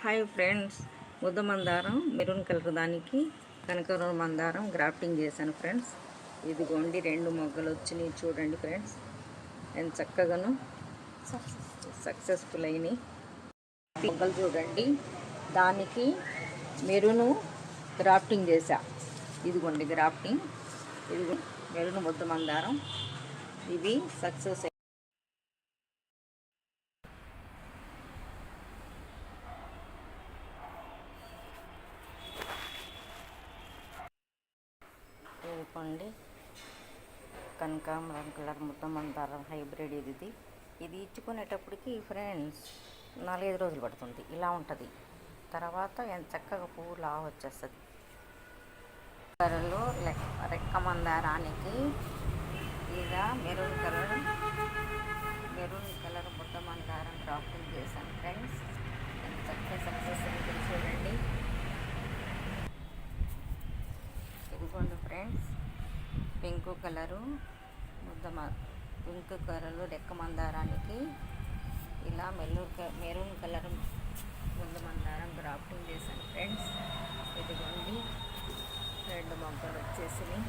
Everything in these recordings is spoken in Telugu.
హాయ్ ఫ్రెండ్స్ ముద్ద మందారం మెరూన్ కలర్ దానికి కనకర మందారం గ్రాఫ్టింగ్ చేశాను ఫ్రెండ్స్ ఇదిగోండి రెండు మొగ్గలు వచ్చినాయి చూడండి ఫ్రెండ్స్ నేను చక్కగాను సక్సెస్ఫుల్ అయినాయి. మొగ్గలు చూడండి దానికి మెరూను గ్రాఫ్టింగ్ చేశా. ఇదిగోండి గ్రాఫ్టింగ్ ఇదిగో మెరూన్ ముద్ద మందారం. ఇవి సక్సెస్ ఇదిగోండి కనకాంబరం కలర్ మొత్తం మందారం హైబ్రిడ్ ఇది ఇది. ఇది ఇచ్చుకునేటప్పటికి ఫ్రెండ్స్ నాలుగైదు రోజులు పడుతుంది. ఇలా ఉంటుంది. తర్వాత ఎంత చక్కగా పువ్వు లా వచ్చేస్తుంది. కలర్లు రెక్క మందారానికి ఇక మెరూన్ కలర్ మెరూన్ కలర్ ముద్ద మందారం క్రాఫ్టింగ్ చేశాను ఫ్రెండ్స్ ఎంత చక్కగా సక్సెస్ అయింది చూడండి ఇదిగోండి ఫ్రెండ్స్ పింక్ కలరు ముద్ద పింక్ కలరు రెక్క మందారానికి ఇలా మెల్లూరు మెరూన్ కలర్ ముద్ద మందారం గ్రాఫ్టింగ్ చేశాను ఫ్రెండ్స్. ఇదిగోండి రెండు మొగ్గలు వచ్చేసినాయి.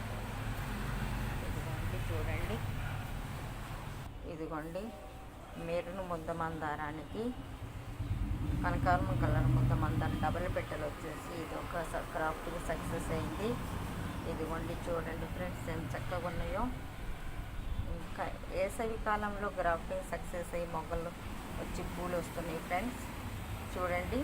ఇదిగోండి చూడండి. ఇదిగోండి మెరూన్ ముద్ద మందారానికి కనకారం కలర్ ముద్ద మందారం డబల్ పెట్టెలు వచ్చేసి ఇది ఒక క్రాఫ్టింగ్ సక్సెస్ అయింది. ఇదిగోండి చూడండి ఫ్రెండ్స్ ఎంత చక్కగా ఉన్నాయో. ఇంకా వేసవి కాలంలో గ్రాఫ్టింగ్ సక్సెస్ అయ్యి మొగ్గలు వచ్చి పూలు వస్తున్నాయి ఫ్రెండ్స్. చూడండి.